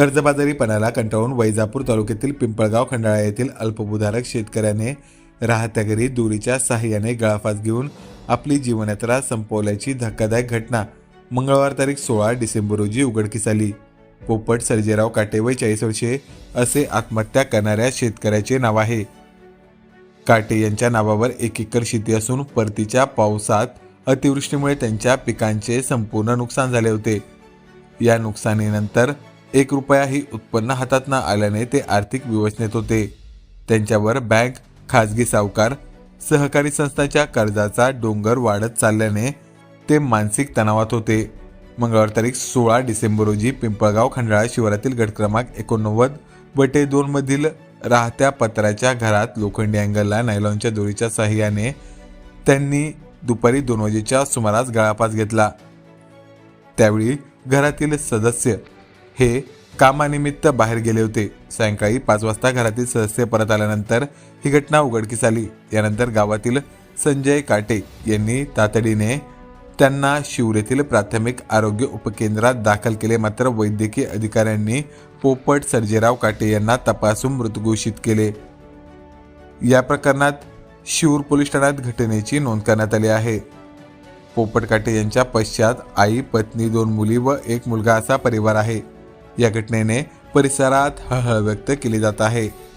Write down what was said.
कर्जबाजारीपणाला कंटाळून वैजापूर तालुक्यातील पिंपळगाव खंडाळा येथील अल्पभूधारक शेतकऱ्याने राहत्या घरी दोरीच्या सहाय्याने गळाफास घेऊन आपली जीवनयात्रा संपवल्याची धक्कादायक घटना मंगळवार तारीख सोळा डिसेंबर रोजी उघडकीस आली. पोपट सर्जेराव काटे वय चाळीस वर्षे असे आत्महत्या करणाऱ्या शेतकऱ्याचे नाव आहे. काटे यांच्या नावावर एक एकर शेती असून परतीच्या पावसात अतिवृष्टीमुळे त्यांच्या पिकांचे संपूर्ण नुकसान झाले होते. या नुकसानीनंतर एक रुपयाही उत्पन्न हातात न आल्याने ते आर्थिक विवचनेत होते. त्यांच्यावर बँक खाजगी सावकार सहकारी संस्थाच्या कर्जाचा डोंगर वाढत चालल्याने ते मानसिक तणावात होते. मंगळवार तारीख सोळा डिसेंबर रोजी पिंपळगाव खंडाळा शिवारातील गट क्रमांक एकोणनव्वद बटे दोन मधील राहत्या पत्राच्या घरात लोखंडी अँगलला नायलॉनच्या दोरीच्या सहाय्याने त्यांनी दुपारी दोन वाजेच्या सुमारास गळापास घेतला. त्यावेळी घरातील सदस्य हे कामानिमित्त बाहेर गेले होते. सायंकाळी पाच वाजता घरातील सदस्य परत आल्यानंतर ही घटना उघडकीस आली. यानंतर गावातील संजय काटे यांनी तातडीने त्यांना शिवर येथील प्राथमिक आरोग्य उपकेंद्रात दाखल केले. मात्र वैद्यकीय अधिकाऱ्यांनी पोपट सर्जेराव काटे यांना तपासून मृत घोषित केले. या प्रकरणात शिवूर पोलीस ठाण्यात घटनेची नोंद करण्यात आली आहे. पोपट काटे यांच्या पश्चात आई पत्नी दोन मुली व एक मुलगा असा परिवार आहे. या घटनेने परिसरात हळहळ व्यक्त केली जात आहे.